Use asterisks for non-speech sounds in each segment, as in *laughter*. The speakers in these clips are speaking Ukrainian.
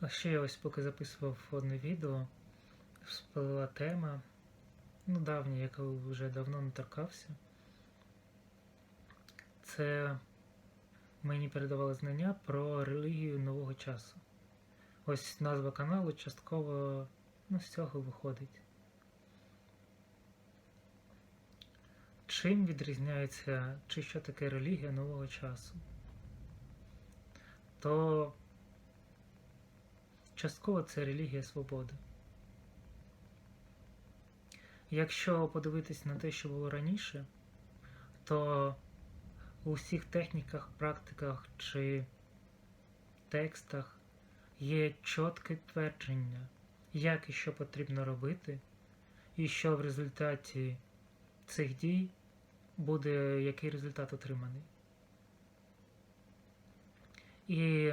А ще я ось поки записував одне відео, спливла тема, ну давня, яка вже давно не торкався. Це мені передавали знання про релігію нового часу. Ось назва каналу частково ну, з цього виходить. Чим відрізняється, чи що таке релігія нового часу? То частково це релігія свободи. Якщо подивитись на те, що було раніше, то у всіх техніках, практиках чи текстах є чітке твердження, як і що потрібно робити, і що в результаті цих дій буде який результат отриманий. І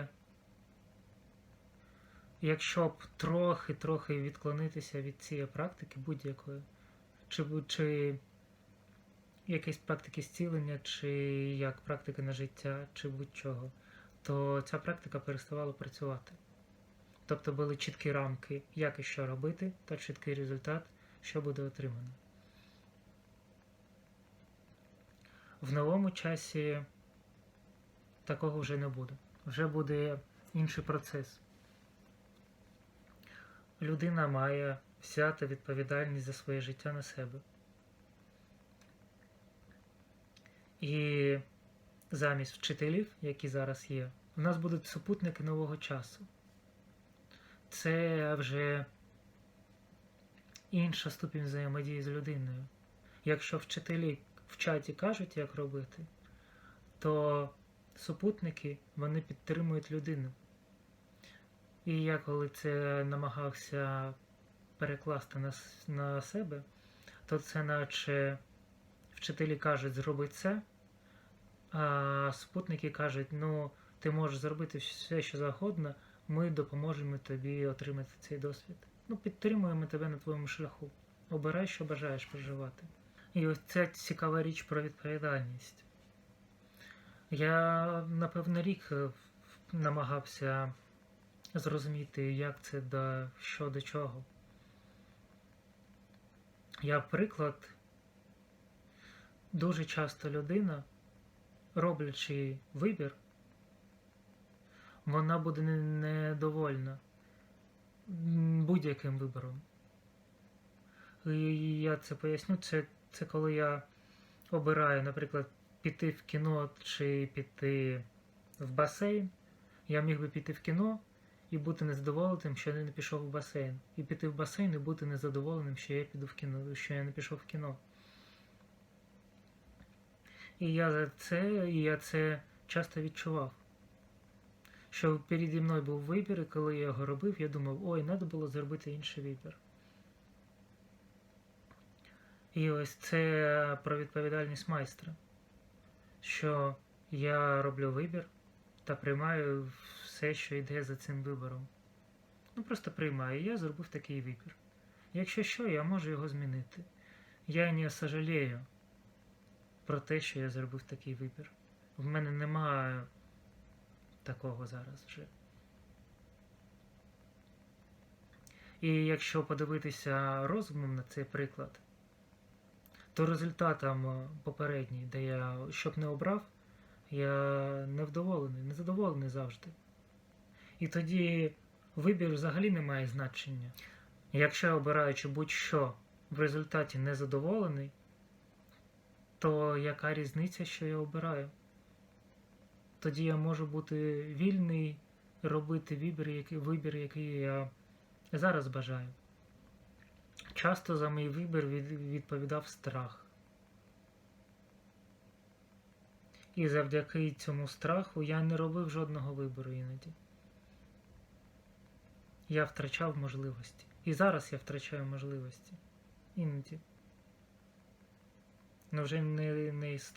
якщо б трохи-трохи відклонитися від цієї практики будь-якої, чи, чи якісь практики зцілення, чи як практика на життя, чи будь-чого, то ця практика переставала працювати. Тобто були чіткі рамки, як і що робити, та чіткий результат, що буде отримано. В новому часі такого вже не буде. Вже буде інший процес. Людина має взяти відповідальність за своє життя на себе. І замість вчителів, які зараз є, у нас будуть супутники нового часу. Це вже інша ступінь взаємодії з людиною. Якщо вчителі в чаті кажуть, як робити, то супутники вони підтримують людину. І я коли це намагався перекласти на, на себе, то це наче вчителі кажуть, зроби це, а супутники кажуть, ну, ти можеш зробити все, що завгодно, ми допоможемо тобі отримати цей досвід. Ну, підтримуємо тебе на твоєму шляху. Обирай, що бажаєш проживати. І ось це цікава річ про відповідальність. Я, напевно, рік е, намагався зрозуміти, як це до що до чого. Я, приклад, дуже часто людина, роблячи вибір, вона буде недовольна будь-яким вибором. І я це поясню. Це, це коли я обираю, наприклад, піти в кіно чи піти в басейн. Я міг би піти в кіно і бути незадоволеним, що я не пішов в басейн. І піти в басейн і бути незадоволеним, що я піду в кіно, що я не пішов в кіно. І я за це, і я це часто відчував. Що переді мною був вибір, і коли я його робив, я думав, ой, треба було зробити інший вибір. І ось це про відповідальність майстра, що я роблю вибір та приймаю все, що йде за цим вибором. Ну просто приймаю, я зробив такий вибір. Якщо що, я можу його змінити. Я не сожалею про те, що я зробив такий вибір. В мене немає такого зараз вже. І якщо подивитися розумом на цей приклад, то результатом е, попередній, де я щоб не обрав, я невдоволений, незадоволений завжди. І тоді вибір взагалі не має значення. Якщо я обираючи будь-що в результаті незадоволений, то яка різниця, що я обираю? Тоді я можу бути вільний робити вибір, який, вибір, який я зараз бажаю. Часто за мій вибір від, відповідав страх. І завдяки цьому страху я не робив жодного вибору іноді. Я втрачав можливості. І зараз я втрачаю можливості. Іноді. Ну вже не, не із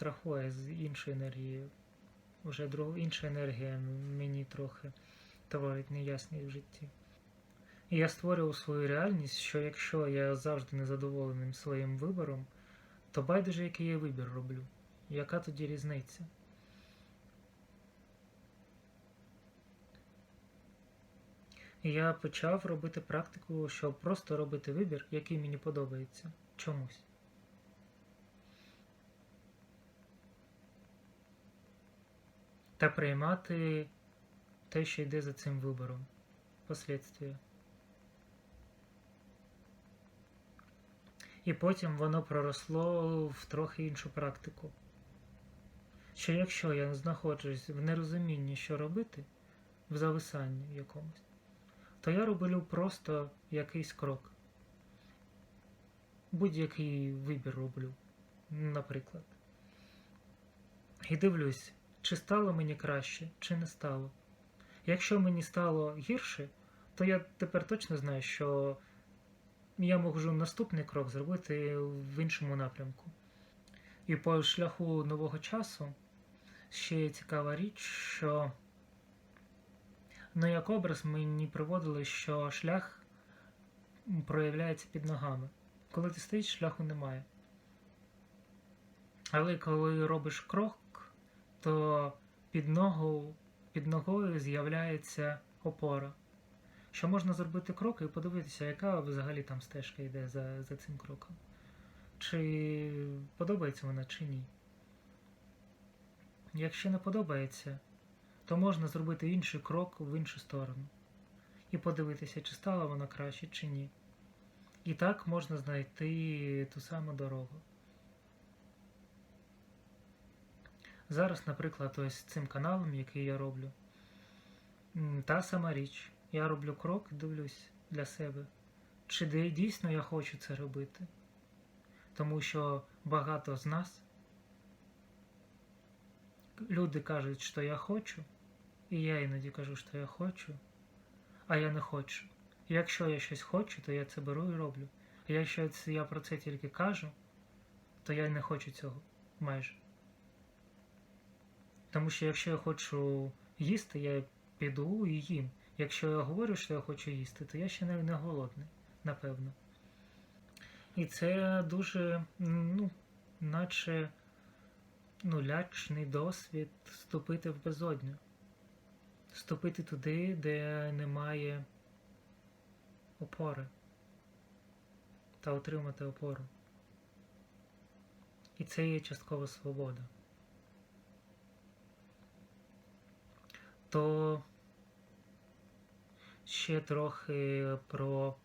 з іншої енергії. Вже друг, інша енергія мені трохи творить неясність в житті. І я створював свою реальність, що якщо я завжди незадоволеним своїм вибором, то байдуже, який я вибір роблю. Яка тоді різниця? Я почав робити практику, щоб просто робити вибір, який мені подобається чомусь. Та приймати те, що йде за цим вибором, послідствія. І потім воно проросло в трохи іншу практику. Що якщо я знаходжусь в нерозумінні, що робити, в зависанні якомусь, то я роблю просто якийсь крок. Будь-який вибір роблю, наприклад. І дивлюсь, чи стало мені краще, чи не стало. Якщо мені стало гірше, то я тепер точно знаю, що я можу наступний крок зробити в іншому напрямку. І по шляху нового часу ще є цікава річ, що ну, як образ мені приводили, що шлях проявляється під ногами. Коли ти стоїш, шляху немає. Але коли робиш крок, то під ногу, під ногою з'являється опора. Що можна зробити крок і подивитися, яка взагалі там стежка йде за, за цим кроком. Чи подобається вона, чи ні. Якщо не подобається, то можна зробити інший крок в іншу сторону. І подивитися, чи стала вона краще, чи ні. І так можна знайти ту саму дорогу. Зараз, наприклад, ось цим каналом, який я роблю, та сама річ. Я роблю крок і дивлюсь для себе, чи дійсно я хочу це робити. Тому що багато з нас люди кажуть, що я хочу, і я іноді кажу, що я хочу, а я не хочу. І якщо я щось хочу, то я це беру і роблю. А якщо я про це тільки кажу, то я не хочу цього майже. Тому що якщо я хочу їсти, я піду і їм. Якщо я говорю, що я хочу їсти, то я ще не, не голодний, напевно. І це дуже, ну, наче ну, лячний досвід вступити в безодню. Вступити туди, де немає опори. Та отримати опору. І це є часткова свобода. То ще трохи про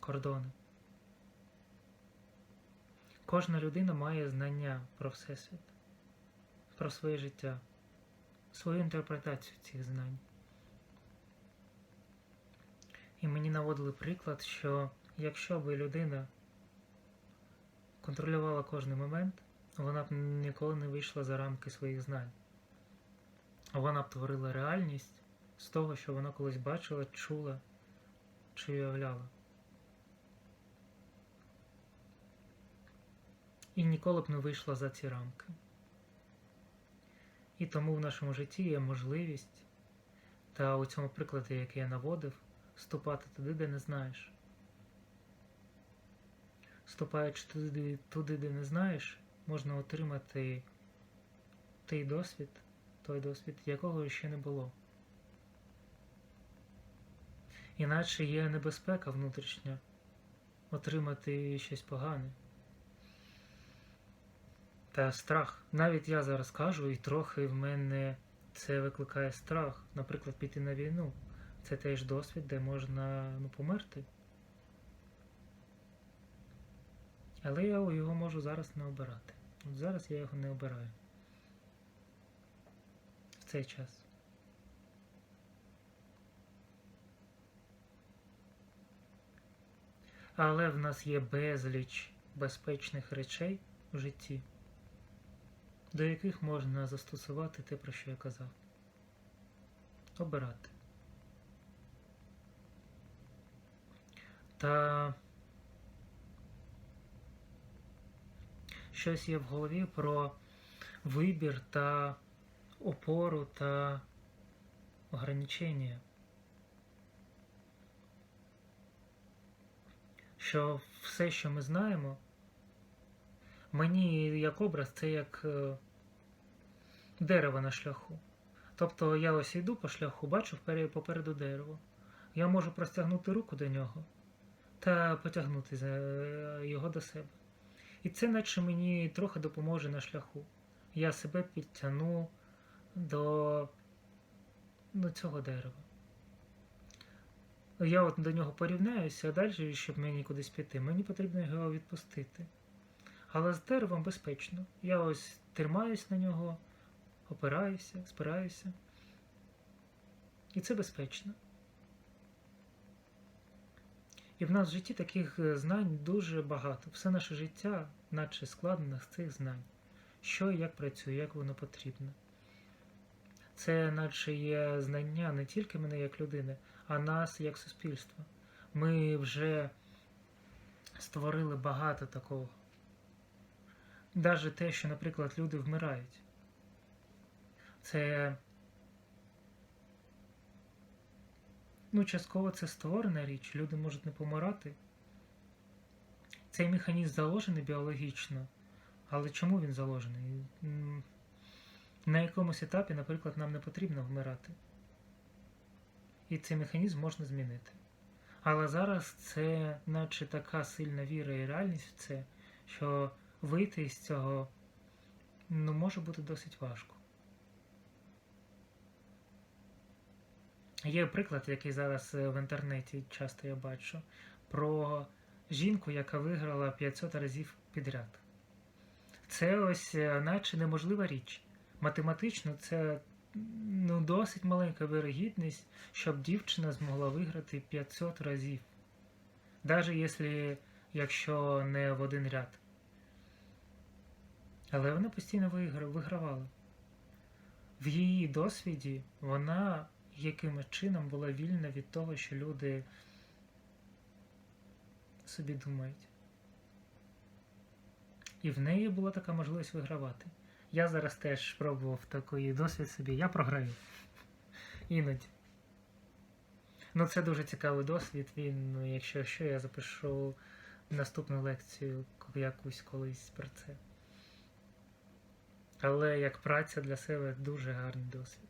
кордони. Кожна людина має знання про Всесвіт, про своє життя, свою інтерпретацію цих знань. І мені наводили приклад, що якщо би людина контролювала кожний момент, вона б ніколи не вийшла за рамки своїх знань. Вона б творила реальність з того, що вона колись бачила, чула чи уявляла. І ніколи б не вийшла за ці рамки. І тому в нашому житті є можливість, та у цьому прикладі, який я наводив, ступати туди, де не знаєш. Ступаючи туди, туди, де не знаєш, можна отримати той досвід, той досвід, якого ще не було. Іначе є небезпека внутрішня отримати щось погане. Та страх. Навіть я зараз кажу, і трохи в мене це викликає страх. Наприклад, піти на війну. Це теж досвід, де можна ну, померти. Але я його можу зараз не обирати. От зараз я його не обираю. В цей час. Але в нас є безліч безпечних речей в житті, до яких можна застосувати те, про що я казав. Обирати. Та щось є в голові про вибір та опору та ограничення. Що все, що ми знаємо, мені як образ, це як е, дерево на шляху. Тобто я ось йду по шляху, бачу попереду дерево. Я можу простягнути руку до нього та потягнути е, його до себе. І це наче мені трохи допоможе на шляху. Я себе підтягну до, до цього дерева. Я от до нього порівняюся, а далі, щоб мені кудись піти, мені потрібно його відпустити. Але з деревом безпечно. Я ось тримаюсь на нього, опираюся, спираюся. І це безпечно. І в нас в житті таких е, знань дуже багато. Все наше життя, наче складено з цих знань. Що і як працює, як воно потрібно. Це наче є знання не тільки мене як людини, а нас як суспільства. Ми вже створили багато такого. Навіть те, що, наприклад, люди вмирають. Це ну, частково це створена річ, люди можуть не помирати. Цей механізм заложений біологічно, але чому він заложений? На якомусь етапі, наприклад, нам не потрібно вмирати. І цей механізм можна змінити. Але зараз це наче така сильна віра і реальність в це, що вийти із цього ну, може бути досить важко. Є приклад, який зараз е, в інтернеті часто я бачу, про жінку, яка виграла 500 разів підряд. Це ось е, наче неможлива річ. Математично це ну, досить маленька вирогідність, щоб дівчина змогла виграти 500 разів. Навіть якщо, якщо не в один ряд. Але вона постійно вигра- вигравала. В її досвіді вона якимось чином була вільна від того, що люди собі думають. І в неї була така можливість вигравати. Я зараз теж спробував такий досвід собі, я програю. *laughs* Іноді. Ну, це дуже цікавий досвід. Він, ну, якщо що, я запишу наступну лекцію якусь колись про це. Але як праця для себе дуже гарний досвід.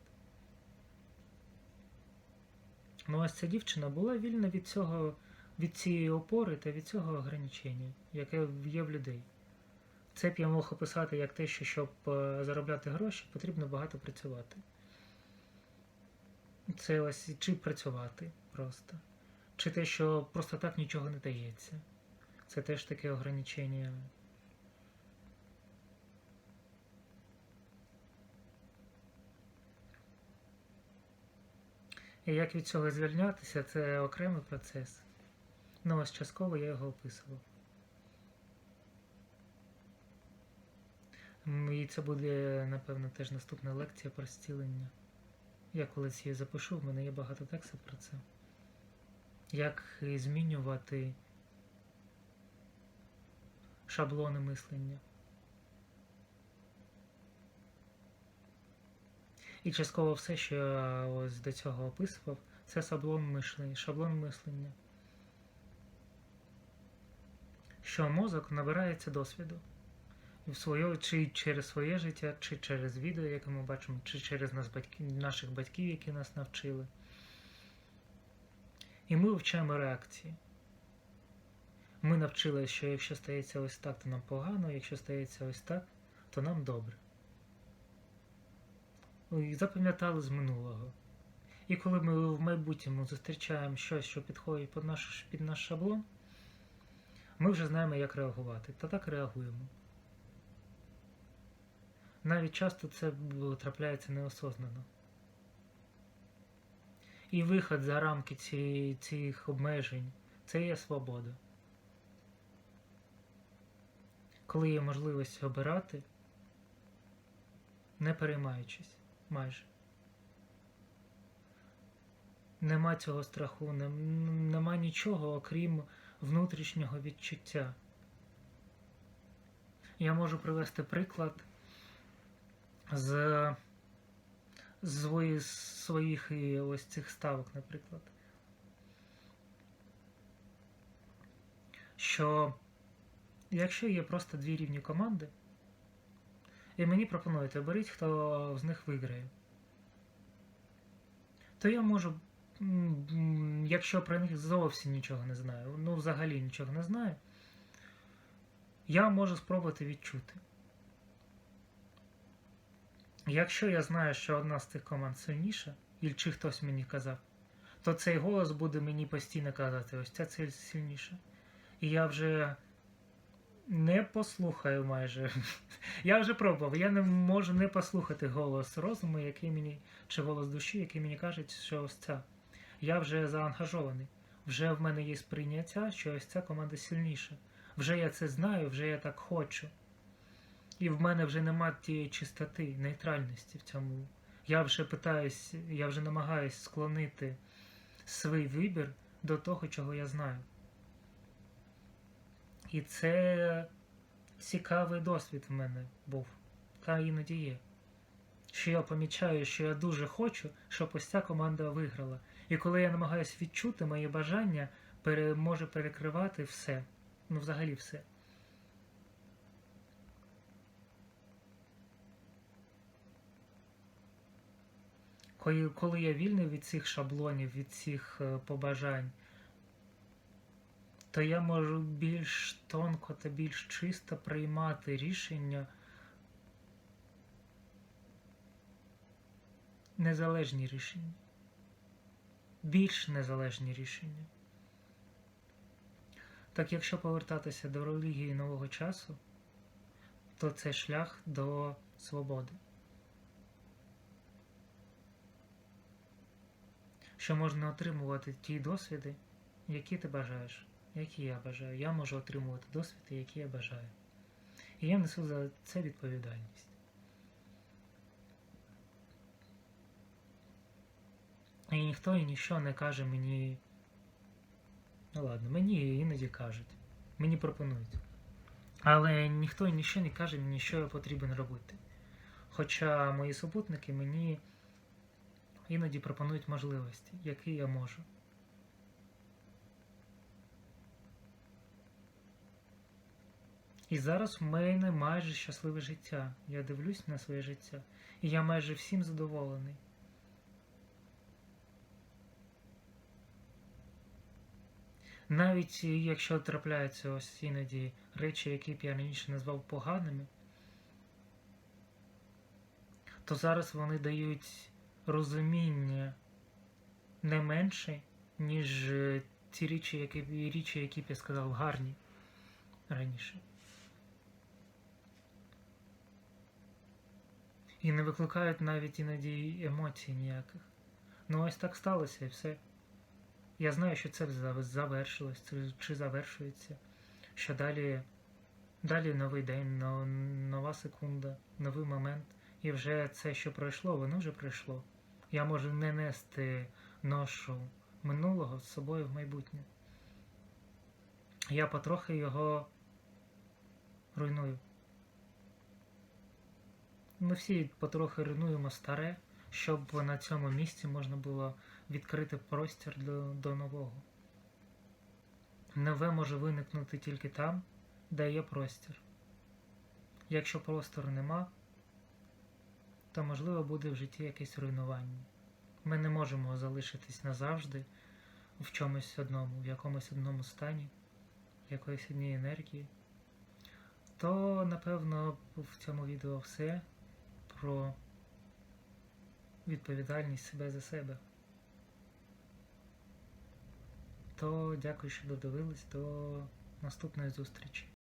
Ну, ось ця дівчина була вільна від цього, від цієї опори та від цього ограничення, яке є в людей. Це б я мог описати як те, що щоб е, заробляти гроші, потрібно багато працювати. Це ось чи працювати просто, чи те, що просто так нічого не дається. Це теж таке ограничення. І як від цього звільнятися, це окремий процес. Ну, ось частково я його описував. І це буде, напевно, теж наступна лекція про зцілення. Я колись її запишу, в мене є багато текстів про це. Як змінювати шаблони мислення. І частково все, що я ось до цього описував, це шаблон мислення, шаблон мислення. Що мозок набирається досвіду. В своє, чи через своє життя, чи через відео, яке ми бачимо, чи через нас батьків, наших батьків, які нас навчили. І ми вивчаємо реакції. Ми навчили, що якщо стається ось так, то нам погано, якщо стається ось так, то нам добре. І запам'ятали з минулого. І коли ми в майбутньому зустрічаємо щось, що підходить під наш, під наш шаблон, ми вже знаємо, як реагувати, та так реагуємо. Навіть часто це трапляється неосознано. І виход за рамки ці, цих обмежень це є свобода. Коли є можливість обирати, не переймаючись майже. Нема цього страху, нема нічого, окрім внутрішнього відчуття. Я можу привести приклад з, з свої- своїх і ось цих ставок, наприклад. Що якщо є просто дві рівні команди, і мені пропонують, оберіть, хто з них виграє. то я можу, якщо про них зовсім нічого не знаю, ну взагалі нічого не знаю, я можу спробувати відчути. Якщо я знаю, що одна з цих команд сильніша, і чи хтось мені казав, то цей голос буде мені постійно казати, ось ця ціль сильніша. І я вже не послухаю майже. *laughs* Я вже пробував, я не можу не послухати голос розуму, який мені, чи голос душі, який мені каже, що ось ця. Я вже заангажований. Вже в мене є сприйняття, що ось ця команда сильніша. Вже я це знаю, вже я так хочу. І в мене вже нема тієї чистоти, нейтральності в цьому. Я вже питаюсь, я вже намагаюсь склонити свій вибір до того, чого я знаю. І це цікавий досвід в мене був. Та іноді є. Що я помічаю, що я дуже хочу, щоб ось ця команда виграла. І коли я намагаюся відчути моє бажання, пере, може перекривати все. Ну, взагалі все. Коли, я вільний від цих шаблонів, від цих е, побажань, то я можу більш тонко та більш чисто приймати рішення, незалежні рішення, більш незалежні рішення. Так якщо повертатися до релігії нового часу, то це шлях до свободи. Що можна отримувати ті досвіди, які ти бажаєш, які я бажаю. Я можу отримувати досвіди, які я бажаю. І я несу за це відповідальність. І ніхто і ніщо не каже мені. Ну ладно, мені іноді кажуть, мені пропонують. Але ніхто і ніщо не каже мені, що я потрібен робити. Хоча мої супутники мені іноді пропонують можливості, які я можу. І зараз в мене майже щасливе життя. Я дивлюсь на своє життя, і я майже всім задоволений. Навіть якщо трапляються ось іноді речі, які б я раніше назвав поганими, то зараз вони дають розуміння не менше, ніж ті речі, які, речі, які б я сказав, гарні раніше. І не викликають навіть іноді емоцій ніяких. Ну ось так сталося і все. Я знаю, що це завершилось, чи завершується, що далі далі новий день, нова секунда, новий момент. І вже це, що пройшло, воно вже пройшло. Я можу не нести ношу минулого з собою в майбутнє. Я потрохи його руйную. Ми всі потрохи руйнуємо старе, щоб на цьому місці можна було відкрити простір до, до нового. Нове може виникнути тільки там, де є простір. Якщо простору нема, то можливо буде в житті якесь руйнування. Ми не можемо залишитись назавжди в чомусь одному, в якомусь одному стані, якоїсь одній енергії. То, напевно, в цьому відео все про відповідальність себе за себе. То дякую, що додивились. До наступної зустрічі.